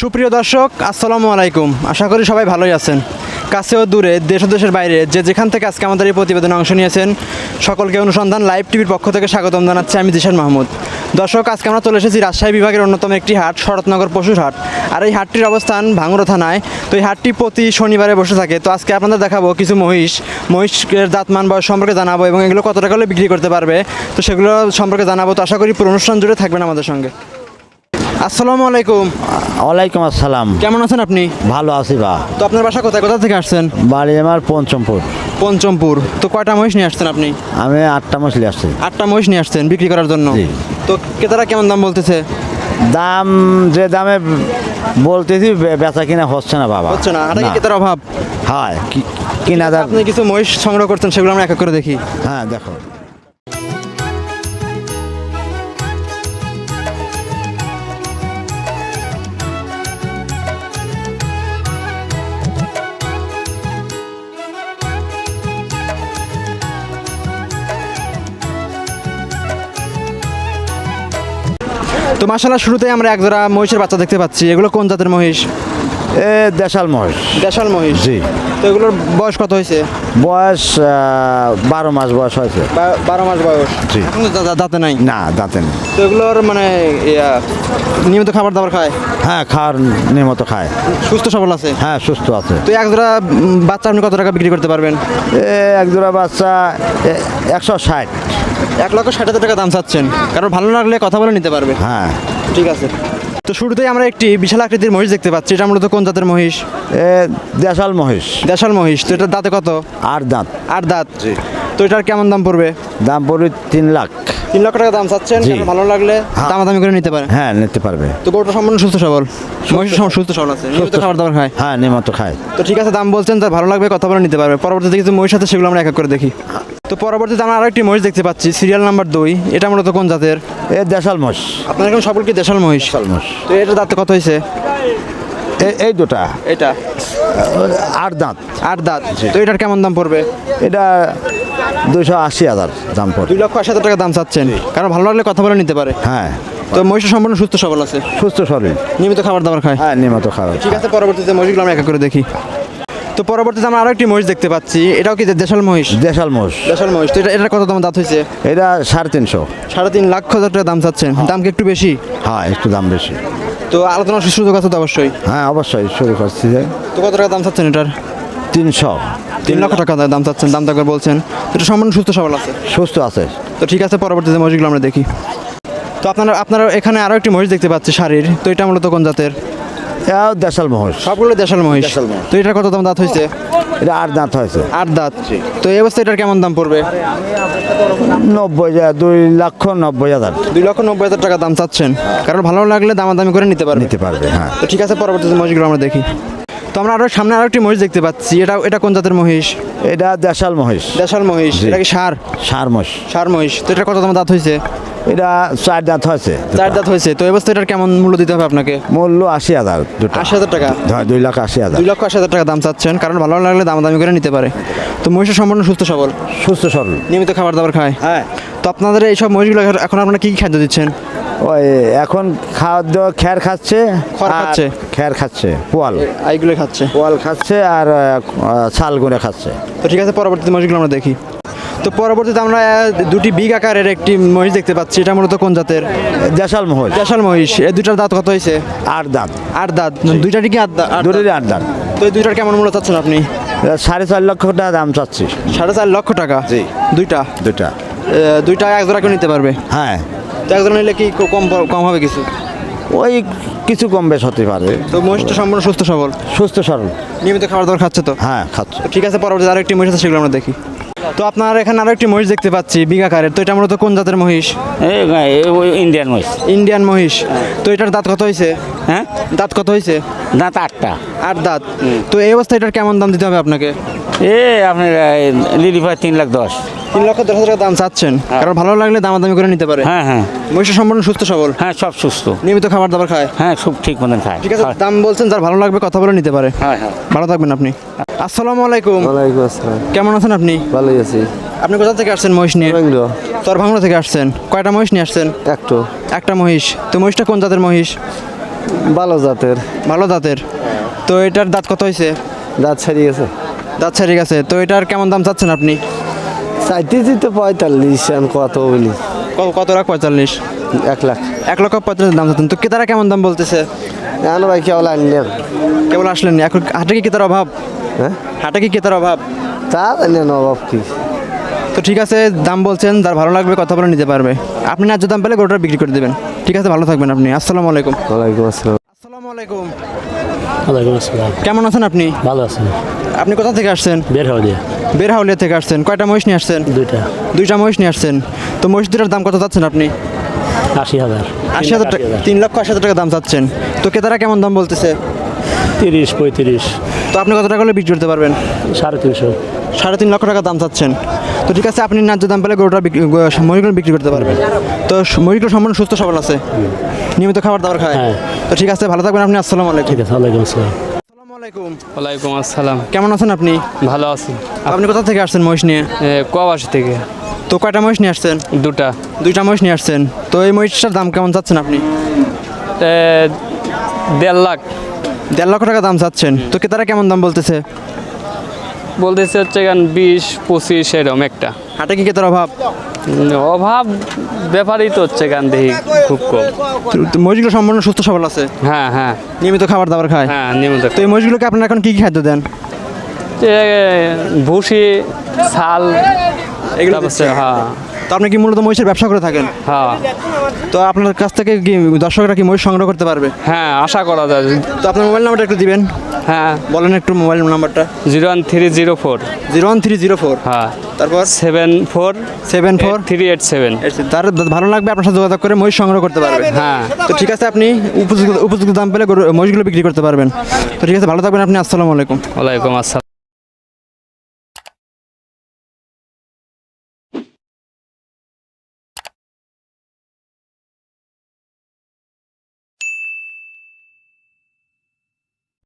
সুপ্রিয় দর্শক, আসসালামু আলাইকুম। আশা করি সবাই ভালোই আছেন। কাছে ও দূরে, দেশ ও দেশের বাইরে যে যেখান থেকে আজকে আমাদের এই প্রতিবেদনে অংশ নিয়েছেন, সকলকে অনুসন্ধান লাইভ টিভির পক্ষ থেকে স্বাগতম জানাচ্ছি আমি দিশান মাহমুদ। দর্শক, আজকে আমরা চলে এসেছি রাজশাহী বিভাগের অন্যতম একটি হাট, শরৎনগর পশুর হাট। আর এই হাটটির অবস্থান ভাঙড়া থানায়। তো এই হাটটি প্রতি শনিবারে বসে থাকে। তো আজকে আপনাদের দেখাবো কিছু মহিষ। মহিষের দাঁতমান বয়স সম্পর্কে জানাব এবং এগুলো কত টাকা হলে বিক্রি করতে পারবে, তো সেগুলো সম্পর্কে জানাব। তো আশা করি পুরো অনুষ্ঠান জুড়ে থাকবেন আমাদের সঙ্গে। আসসালামু আলাইকুম। ওয়ালাইকুম আসসালাম। কেমন আছেন আপনি? ভালো আছি বা। তো আপনার বাসা কোথায়? কোথা থেকে আসছেন? বাড়ি আমার পঞ্চমপুর। পঞ্চমপুর। তো কয়টা মহিষ নিয়ে আসছেন আপনি? আমি আটটা মছলি আসছি। আটটা মহিষ নিয়ে আসছেন বিক্রি করার জন্য। তো ক্রেতারা কেমন দাম বলতেছে? দাম যে দামে বলতেছি বেচা কিনা হচ্ছে না বাবা। হচ্ছে না। আর ক্রেতার অভাব। হয়। কিনা দাম আপনি কিছু মহিষ সংগ্রহ করছেন সেগুলো আমরা এক এক করে দেখি। হ্যাঁ দেখো। তো মাসালা শুরুতেই আমরা এক জোড়া মহিষের বাচ্চা দেখতে পাচ্ছি। এগুলো কোন জাতের মহিষ? এ দেশাল মহিষ। দেশাল মহিষ? জি। তো এগুলোর বয়স কত হয়েছে? বয়স বারো মাস বয়স হয়েছে। বারো মাস বয়স। জি। দাঁতে নাই? না দাঁতে নেই। তো এগুলোর মানে নিয়মিত খাবার দাবার খায়? হ্যাঁ খাওয়ার নিয়মিত খায়। সুস্থ সবল আছে? হ্যাঁ সুস্থ আছে। তো এক জোড়া বাচ্চা আপনি কত টাকা বিক্রি করতে পারবেন? এক জোড়া বাচ্চা একশো ষাট। এক লক্ষ ষাট হাজার টাকা দাম চাচ্ছেন। কারণ ভালো লাগলে কথা বলে নিতে পারবে। হ্যাঁ। ঠিক আছে। তো শুরুতেই আমরা একটি বিশাল আকৃতির মহিষ দেখতে পাচ্ছি। এটা মূলত কোন জাতের মহিষ? এ দেশাল মহিষ। দেশাল মহিষ। তো এটার দাঁতে কত? আর দাঁত। আর দাঁত। তো এটার কেমন দাম পড়বে? দাম পড়বে তিন লাখ। তিন লক্ষ টাকা দাম চাচ্ছেন জি। ভালো লাগলে হ্যাঁ। দামাদামি করে নিতে পারে হ্যাঁ নিতে পারবে। তো গরুটা সম্পূর্ণ সুস্থ সবল? মহিষ সম- সুস্থ সবল আছে নিয়মিত খাবার দাবার খায়। হ্যাঁ নিয়মিত খায়। তো ঠিক আছে দাম বলছেন তার ভালো লাগবে কথা বলে নিতে পারবে। পরবর্তীতে কিছু মহিষ আছে সেগুলো আমরা এক এক করে দেখি। তো পরবর্তীতে আমরা আরও একটি মহিষ দেখতে পাচ্ছি সিরিয়াল নাম্বার দুই। এটা মূলত কোন জাতের? এ দেশাল মোষ আপনার এখন সকল কি দেশাল মহিষ। দেশাল মোষ তো এটা দাঁতে কত হয়েছে? এ- এই দুটা। এটা। আট দাঁত। আট দাঁত। তো এটার কেমন দাম পড়বে? এটা দুশো আশি হাজার দাম পড়ে। দুই লক্ষ আশি হাজার টাকা দাম চাচ্ছেন। কারণ ভালো লাগলে কথা বলে নিতে পারে। হ্যাঁ। তো মহিষটা সম্পূর্ণ সুস্থ সবল আছে? সুস্থ শরীর নিয়মিত খাবার দাবার খায়? হ্যাঁ নিয়মিত খাওয়া ঠিক আছে পরবর্তীতে মহিষগুলো আমরা এক করে দেখি। তো পরবর্তীতে আমরা আরও একটি মহিষ দেখতে পাচ্ছি। এটাও কি দেশাল মহিষ? দেশাল মোষ দেশাল মহিষ। তো এটা এটার কত দাম দাঁত হয়েছে? এটা সাড়ে তিনশো। সাড়ে তিন লাখ হাজার টাকা দাম চাচ্ছেন। দাম কি একটু বেশি? হ্যাঁ একটু দাম বেশি। তো আলোচনার সুযোগ আছে তো অবশ্যই? হ্যাঁ অবশ্যই। শুরু করছি তো কত টাকা দাম চাচ্ছেন এটার? তিনশো। তিন লক্ষ টাকা দাম চাচ্ছেন দাম একবার বলছেন। তো এটা সম্পূর্ণ সুস্থ সবল আছে? সুস্থ আছে। তো ঠিক আছে পরবর্তীতে মহিষগুলো আমরা দেখি। তো আপনারা আপনারা এখানে আরও একটি মহিষ দেখতে পাচ্ছি শাড়ির। তো এটা মূলত কোন জাতের? দেশাল মহিষ। সবগুলো দেশাল মহিষ। তো এটার কত দাম দাঁত হয়েছে? এটা আট দাঁত হয়েছে। আট দাঁত। তো এই অবস্থায় এটার কেমন দাম পড়বে? নব্বই হাজার দুই লক্ষ নব্বই হাজার। দুই লক্ষ নব্বই হাজার টাকা দাম চাচ্ছেন। কারণ ভালো লাগলে দামাদামি করে নিতে পারবে। নিতে পারবে হ্যাঁ। তো ঠিক আছে পরবর্তীতে মহিষগুলো আমরা দেখি। তো আমরা আরও সামনে আরও একটি মহিষ দেখতে পাচ্ছি। এটা এটা কোন জাতের মহিষ? এটা দেশাল মহিষ। দেশাল মহিষ। এটা কি সার? সার মহিষ। সার মহিষ। তো এটা কত দাম দাঁত হয়েছে? এটা চার দাঁত হয়েছে। চার দাঁত হয়েছে। তো এই অবস্থায় এটার কেমন মূল্য দিতে হবে আপনাকে? মূল্য আশি হাজার আশি হাজার টাকা? হয়, দুই লাখ আশি হাজার। দুই লক্ষ আশি হাজার টাকা দাম চাচ্ছেন। কারণ ভালো লাগলে দাম দামি করে নিতে পারে। তো মহিষের সম্পূর্ণ সুস্থ সবল? সুস্থ সরল নিয়মিত খাবার দাবার খায়? হ্যাঁ। তো আপনাদের এইসব মহিষগুলো এখন- এখন আপনারা কি কি খাদ্য দিচ্ছেন? ওই এখন খাদ্য খ্যার খাচ্ছে খড় খাচ্ছে? খ্যার খাচ্ছে পোয়াল। এইগুলো খাচ্ছে। পোয়াল খাচ্ছে আর ছাল গুঁড়ে খাচ্ছে। তো ঠিক আছে পরবর্তী মহিষগুলো আমরা দেখি। তো পরবর্তীতে আমরা দুটি বিগ আকারের একটি মহিষ দেখতে পাচ্ছি। এটা মূলত কোন জাতের? দেশাল মহিষ। দেশাল মহিষ। এই দুইটার দাঁত কত হয়েছে? আট দাঁত। আট দাঁত। দুইটারই কি আট দাঁত? দুটোরই আট দাঁত। তো এই দুইটার কেমন মূল্য চাচ্ছেন আপনি? সাড়ে চার লক্ষ টাকা দাম চাচ্ছি। সাড়ে চার লক্ষ টাকা? জি। দুইটা? দুইটা। দুইটা এক জোড়া কেউ নিতে পারবে? হ্যাঁ। তো এক জোড়া নিলে কি কম কম হবে কিছু? ওই কিছু কম বেশ হতে পারে। তো মহিষটা সম্পূর্ণ সুস্থ সবল? সুস্থ সরল। নিয়মিত খাবার দাবার খাচ্ছে তো? হ্যাঁ খাচ্ছে। ঠিক আছে পরবর্তীতে আরেকটি মহিষ আছে সেগুলো আমরা দেখি। তো আপনার এখানে আরও একটি মহিষ দেখতে পাচ্ছি বিঘাকারের। তো এটা মূলত কোন জাতের মহিষ? ইন্ডিয়ান মহিষ। ইন্ডিয়ান মহিষ। তো এটার দাঁত কত হয়েছে হ্যাঁ? দাঁত কত হয়েছে দাঁত আটটা। আট দাঁত। তো এই অবস্থায় এটার কেমন দাম দিতে হবে আপনাকে? এ আপনার লিলি ভাই তিন লাখ দশ। তিন লক্ষ দশ হাজার টাকা দাম চাচ্ছেন। কারণ ভালো লাগলে দামাদামি করে নিতে পারে। হ্যাঁ হ্যাঁ। মহিষটা সম্পূর্ণ সুস্থ সবল। হ্যাঁ সব সুস্থ। নিয়মিত খাবার দাবার খায়। হ্যাঁ সব ঠিক মতন খায়। ঠিক আছে দাম বলছেন যার ভালো লাগবে কথা বলে নিতে পারে। হ্যাঁ হ্যাঁ। ভালো থাকবেন আপনি। আসসালামু আলাইকুম। ওয়ালাইকুম আসসালাম। কেমন আছেন আপনি? ভালোই আছি। আপনি কোথা থেকে আসছেন মহিষ নিয়ে? বাংলো তোর ভাঙড়া থেকে আসছেন। কয়টা মহিষ নিয়ে আসছেন? একটু। একটা মহিষ। তো মহিষটা কোন জাতের মহিষ? ভালো জাতের। ভালো দাঁতের তো এটার দাঁত কত হয়েছে দাঁত ছাড়িয়ে গেছে। দাঁত ছাড়ি গেছে। তো এটার কেমন দাম চাচ্ছেন আপনি? চাইতেছি তো পঁয়তাল্লিশ আমি কত বলি? ক- কত লাখ পঁয়তাল্লিশ? এক লাখ। এক লক্ষ পঁয়তাল্লিশ দাম চাচ্ছেন। তো ক্রেতারা কেমন দাম বলতেছে? এখন ভাই কেবল আনলে কেবল আসলেন এখন হাটে কি ক্রেতার অভাব? হ্যাঁ? হাটে কি ক্রেতার অভাব? তা জানি না অভাব কি? তো ঠিক আছে দাম বলছেন যার ভালো লাগবে কথা বলে নিতে পারবে। আপনি ন্যায্য দাম পেলে গোটা বিক্রি করে দেবেন। ঠিক আছে ভালো থাকবেন আপনি। আসসালামু আলাইকুম। ওয়ালাইকুম আসসালাম। আসসালামু আলাইকুম। ওয়ালাইকুম আসসালাম। কেমন আছেন আপনি? ভালো আছেন আপনি কোথা থেকে আসছেন? বের দিয়ে বেরহাউলিয়া থেকে আসছেন। কয়টা মহিষ নিয়ে আসছেন? দুইটা। দুইটা মহিষ নিয়ে আসছেন। তো মহিষ দুটার দাম কত চাচ্ছেন আপনি? আশি হাজার। আশি হাজার টাকা তিন লক্ষ আশি হাজার টাকা দাম চাচ্ছেন। তো ক্রেতারা কেমন দাম বলতেছে? তিরিশ পঁয়ত্রিশ। তো আপনি কত টাকা হলে বিক্রি করতে পারবেন? সাড়ে তিনশো। সাড়ে তিন লক্ষ টাকা দাম চাচ্ছেন। তো ঠিক আছে আপনি ন্যায্য দাম পেলে গরুটা গ- বিক্রি করতে পারবেন। তো মহিষগুলো সম্পূর্ণ সুস্থ সবল আছে। নিয়মিত খাবার দাবার খায়। হ্যাঁ। তো ঠিক আছে ভালো থাকবেন আপনি। আসসালামু আলাইকুম। ঠিক আছে ওয়ালাইকুম আসসালাম আসসালামু। আলাইকুম। ওয়ালাইকুম আসসালাম। কেমন আছেন আপনি? ভালো আছি। আপনি কোথা থেকে আসছেন মহিষ নিয়ে? এ, কোয়াবাসী থেকে। তো কয়টা মহিষ নিয়ে আসছেন? দুটা। দুইটা মহিষ নিয়ে আসছেন। তো এই মহিষটার দাম কেমন চাচ্ছেন আপনি? দেড় লাখ। দেড় লক্ষ টাকা দাম চাচ্ছেন। তো ক্রেতারা কেমন দাম বলতেছে? বলতেছে হচ্ছে গান বিশ পঁচিশ এরকম একটা। হাটে কি ক্রেতার অভাব? অভাব ব্যাপারই তো হচ্ছে গান দেখি খুব কম। মহিষগুলো সম্পূর্ণ সুস্থ সবল আছে? হ্যাঁ হ্যাঁ। নিয়মিত খাবার দাবার খায়? হ্যাঁ নিয়মিত তো এই মহিষগুলোকে আপনারা এখন কি কি খাদ্য দেন? ভুসি ছাল এগুলো হ্যাঁ। তো আপনি কি মূলত মহিষের ব্যবসা করে থাকেন? হ্যাঁ। তো আপনার কাছ থেকে কি দর্শকরা কি মহিষ সংগ্রহ করতে পারবে? হ্যাঁ আশা করা যায়। তো আপনার মোবাইল নাম্বারটা একটু দিবেন। হ্যাঁ। বলেন একটু মোবাইল নাম্বারটা। Zero one three zero four. Zero one three zero four. হ্যাঁ। তারপর? Seven four seven four? Three eight seven. তার ভালো লাগবে আপনার সাথে যোগাযোগ করে মহিষ সংগ্রহ করতে পারবে। হ্যাঁ। তো ঠিক আছে আপনি উপযুক্ত উপযুক্ত দাম পেলে মহিষগুলো বিক্রি করতে পারবেন। তো ঠিক আছে ভালো থাকবেন আপনি। আসসালামু আলাইকুম। ওয়ালাইকুম আসসালাম।